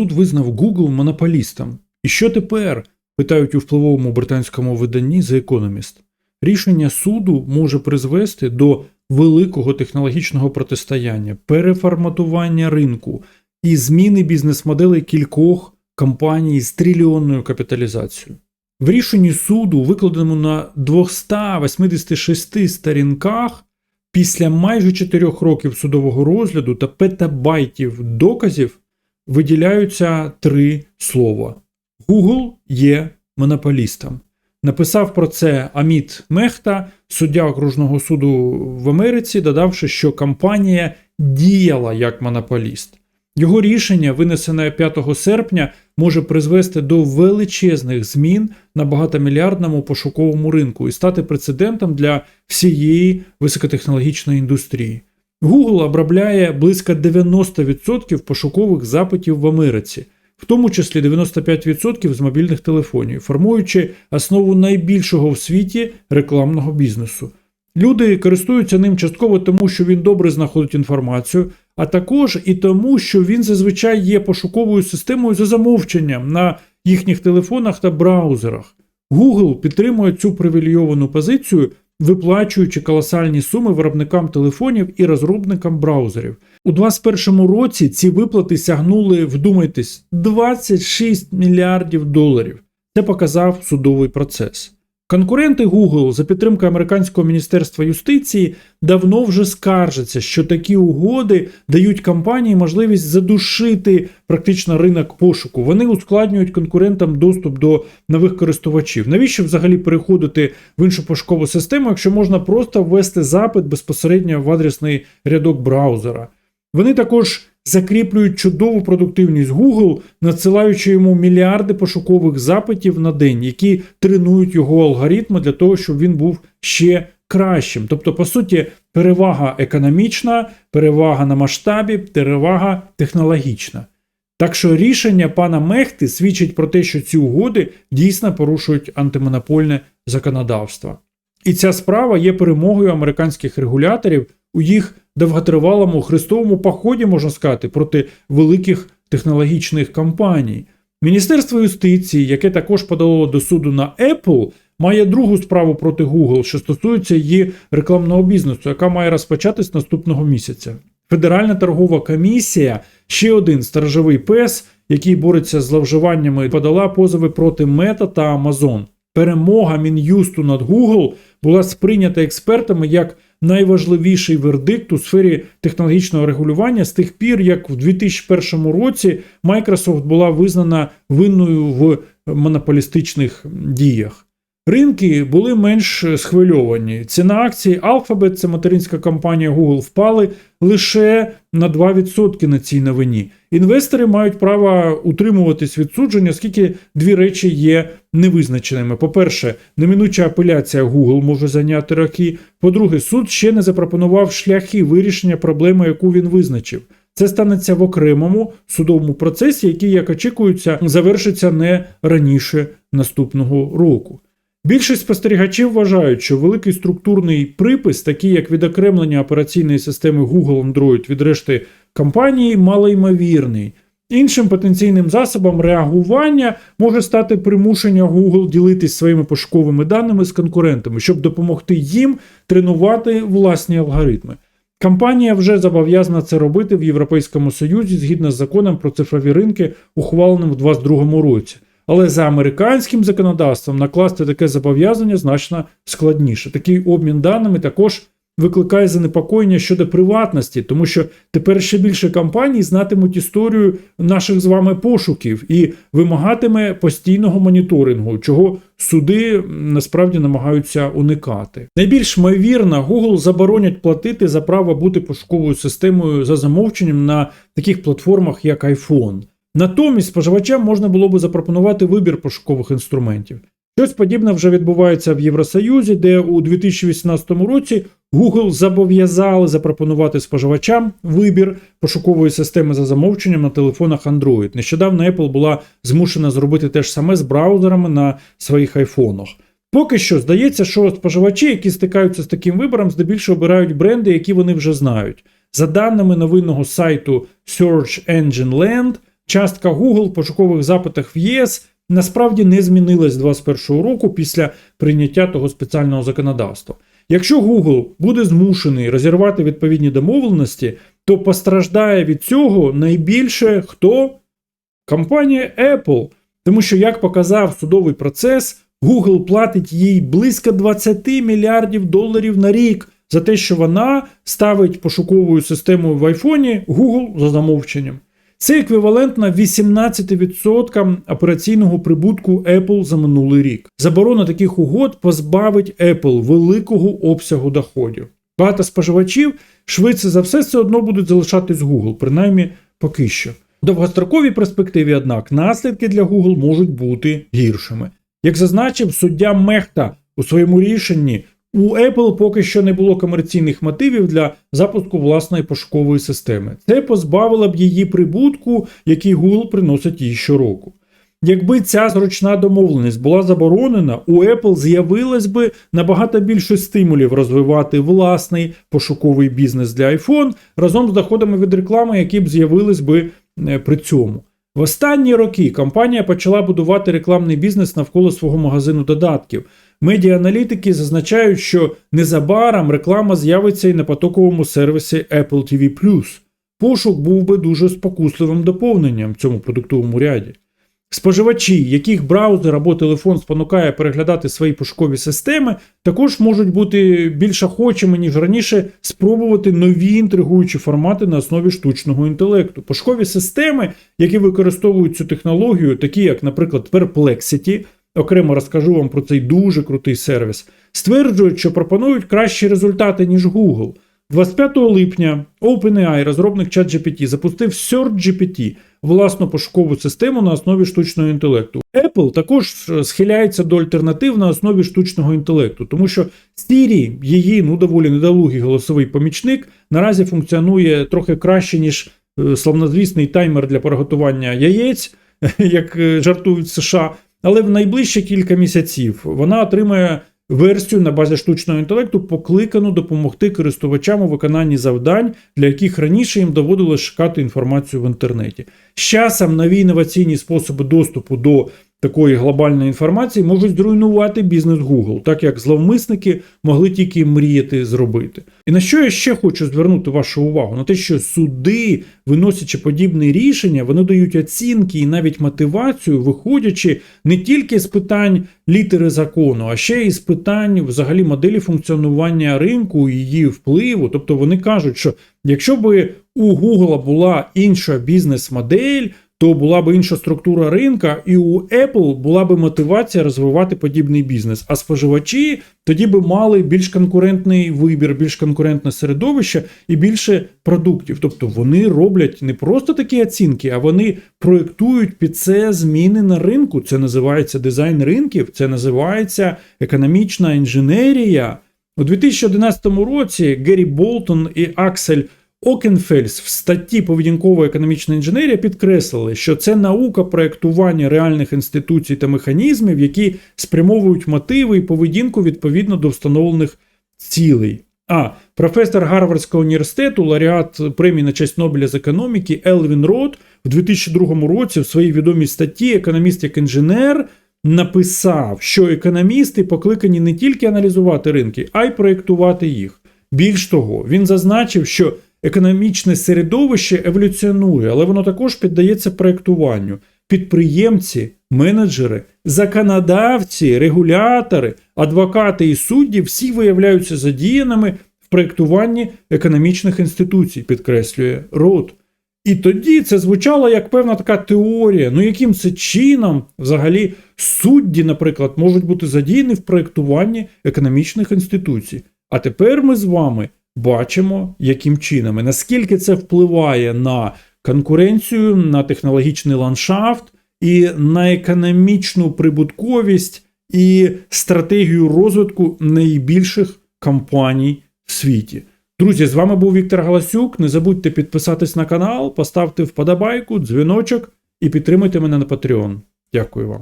Суд визнав Google монополістом. І що тепер? питають у впливовому британському виданні The Economist. Рішення суду може призвести до великого технологічного протистояння, переформатування ринку і зміни бізнес-моделей кількох компаній з трильйонною капіталізацією. В рішенні суду, викладеному на 286 сторінках, після майже 4 років судового розгляду та петабайтів доказів виділяються три слова: Google є монополістом. Написав про це Аміт Мехта, суддя окружного суду в Америці, додавши, що компанія діяла як монополіст. Його рішення, винесене 5 серпня, може призвести до величезних змін на багатомільярдному пошуковому ринку і стати прецедентом для всієї високотехнологічної індустрії. Google обробляє близько 90% пошукових запитів в Америці, в тому числі 95% з мобільних телефонів, формуючи основу найбільшого в світі рекламного бізнесу. Люди користуються ним частково тому, що він добре знаходить інформацію, а також і тому, що він зазвичай є пошуковою системою за замовченням на їхніх телефонах та браузерах. Google підтримує цю привілейовану позицію, виплачуючи колосальні суми виробникам телефонів і розробникам браузерів. У 2021 році ці виплати сягнули, вдумайтесь, 26 мільярдів доларів. Це показав судовий процес. Конкуренти Google за підтримки американського міністерства юстиції давно вже скаржаться, що такі угоди дають компанії можливість задушити практично ринок пошуку. Вони ускладнюють конкурентам доступ до нових користувачів. Навіщо взагалі переходити в іншу пошукову систему, якщо можна просто ввести запит безпосередньо в адресний рядок браузера? Вони також закріплюють чудову продуктивність Google, надсилаючи йому мільярди пошукових запитів на день, які тренують його алгоритми для того, щоб він був ще кращим. Тобто, по суті, перевага економічна, перевага на масштабі, перевага технологічна. Так що рішення пана Мехти свідчить про те, що ці угоди дійсно порушують антимонопольне законодавство. І ця справа є перемогою американських регуляторів у їх довготривалому хрестовому поході, можна сказати, проти великих технологічних компаній. Міністерство юстиції, яке також подало до суду на Apple, має другу справу проти Google, що стосується її рекламного бізнесу, яка має розпочатись наступного місяця. Федеральна торгова комісія, ще один сторожовий пес, який бореться з зловживаннями, подала позови проти Мета та Amazon. Перемога Мін'юсту над Google була сприйнята експертами як найважливіший вердикт у сфері технологічного регулювання з тих пір, як в 2001 році Microsoft була визнана винною в монополістичних діях. Ринки були менш схвильовані. Ціна акцій Alphabet, це материнська компанія Google, впали лише на 2% на цій новині. Інвестори мають право утримуватись від судження, оскільки дві речі є невизначеними. По-перше, неминуча апеляція Google може зайняти роки. По-друге, суд ще не запропонував шляхи вирішення проблеми, яку він визначив. Це станеться в окремому судовому процесі, який, як очікується, завершиться не раніше наступного року. Більшість спостерігачів вважають, що великий структурний припис, такий як відокремлення операційної системи Google Android від решти компанії, малоймовірний. Іншим потенційним засобом реагування може стати примушення Google ділитись своїми пошуковими даними з конкурентами, щоб допомогти їм тренувати власні алгоритми. Компанія вже зобов'язана це робити в Європейському Союзі згідно з законом про цифрові ринки, ухваленим у 2022 році. Але за американським законодавством накласти таке зобов'язання значно складніше. Такий обмін даними також викликає занепокоєння щодо приватності, тому що тепер ще більше компаній знатимуть історію наших з вами пошуків і вимагатиме постійного моніторингу, чого суди насправді намагаються уникати. Найбільш ймовірно, Google заборонять платити за право бути пошуковою системою за замовченням на таких платформах, як iPhone. Натомість споживачам можна було би запропонувати вибір пошукових інструментів. Щось подібне вже відбувається в Євросоюзі, де у 2018 році Google зобов'язали запропонувати споживачам вибір пошукової системи за замовченням на телефонах Android. Нещодавно Apple була змушена зробити те ж саме з браузерами на своїх айфонах. Поки що здається, що споживачі, які стикаються з таким вибором, здебільшого обирають бренди, які вони вже знають. За даними новинного сайту Search Engine Land, частка Google в пошукових запитах в ЄС насправді не змінилась з 2021 року після прийняття того спеціального законодавства. Якщо Google буде змушений розірвати відповідні домовленості, то постраждає від цього найбільше хто? Компанія Apple. Тому що, як показав судовий процес, Google платить їй близько 20 мільярдів доларів на рік за те, що вона ставить пошуковою системою в айфоні Google за замовченням. Це еквівалентно 18% операційного прибутку Apple за минулий рік. Заборона таких угод позбавить Apple великого обсягу доходів. Багато споживачів швидше за все все одно будуть залишатись Google, принаймні поки що. В довгостроковій перспективі, однак, наслідки для Google можуть бути гіршими. Як зазначив суддя Мехта у своєму рішенні, у Apple поки що не було комерційних мотивів для запуску власної пошукової системи. Це позбавило б її прибутку, який Google приносить їй щороку. Якби ця зручна домовленість була заборонена, у Apple з'явилось би набагато більше стимулів розвивати власний пошуковий бізнес для iPhone разом з доходами від реклами, які б з'явились би е, при цьому. В останні роки компанія почала будувати рекламний бізнес навколо свого магазину додатків. Медіааналітики зазначають, що незабаром реклама з'явиться і на потоковому сервісі Apple TV+. Пошук був би дуже спокусливим доповненням цьому продуктовому ряді. Споживачі, яких браузер або телефон спонукає переглядати свої пошукові системи, також можуть бути більш охочими, ніж раніше, спробувати нові інтригуючі формати на основі штучного інтелекту. Пошукові системи, які використовують цю технологію, такі як, наприклад, Perplexity, окремо розкажу вам про цей дуже крутий сервіс, стверджують, що пропонують кращі результати, ніж Google. 25 липня OpenAI, розробник ChatGPT, запустив SearchGPT, власну пошукову систему на основі штучного інтелекту. Apple також схиляється до альтернатив на основі штучного інтелекту, тому що Siri, її ну доволі недолугий голосовий помічник, наразі функціонує трохи краще, ніж е, славнозвісний таймер для приготування яєць, як е, жартують США. Але в найближчі кілька місяців вона отримає версію на базі штучного інтелекту, покликану допомогти користувачам у виконанні завдань, для яких раніше їм доводилось шукати інформацію в інтернеті. З часом нові інноваційні способи доступу до такої глобальної інформації можуть зруйнувати бізнес Google, так як зловмисники могли тільки мріяти зробити. І на що я ще хочу звернути вашу увагу? На те, що суди, виносячи подібні рішення, вони дають оцінки і навіть мотивацію, виходячи не тільки з питань літери закону, а ще й з питань взагалі моделі функціонування ринку і її впливу. Тобто вони кажуть, що якщо би у Google була інша бізнес-модель, то була б інша структура ринка, і у Apple була б мотивація розвивати подібний бізнес. А споживачі тоді би мали більш конкурентний вибір, більш конкурентне середовище і більше продуктів. Тобто вони роблять не просто такі оцінки, а вони проєктують під це зміни на ринку. Це називається дизайн ринків, це називається економічна інженерія. У 2011 році Геррі Болтон і Аксель Окенфельс в статті поведінкова економічна інженерія підкреслили, що це наука проєктування реальних інституцій та механізмів, які спрямовують мотиви і поведінку відповідно до встановлених цілей. А професор Гарвардського університету, лауреат премії на честь Нобеля з економіки Елвін Рот в 2002 році в своїй відомій статті Економіст як інженер написав, що економісти покликані не тільки аналізувати ринки, а й проєктувати їх. Більш того, він зазначив, що економічне середовище еволюціонує, але воно також піддається проєктуванню. Підприємці, менеджери, законодавці, регулятори, адвокати і судді всі виявляються задіяними в проєктуванні економічних інституцій, підкреслює Рот. І тоді це звучало як певна така теорія. Ну яким це чином взагалі судді, наприклад, можуть бути задіяні в проєктуванні економічних інституцій. А тепер ми з вами бачимо, яким чином і наскільки це впливає на конкуренцію, на технологічний ландшафт і на економічну прибутковість і стратегію розвитку найбільших компаній в світі. Друзі, з вами був Віктор Галасюк. Не забудьте підписатись на канал, поставте вподобайку, дзвіночок і підтримуйте мене на Patreon. Дякую вам.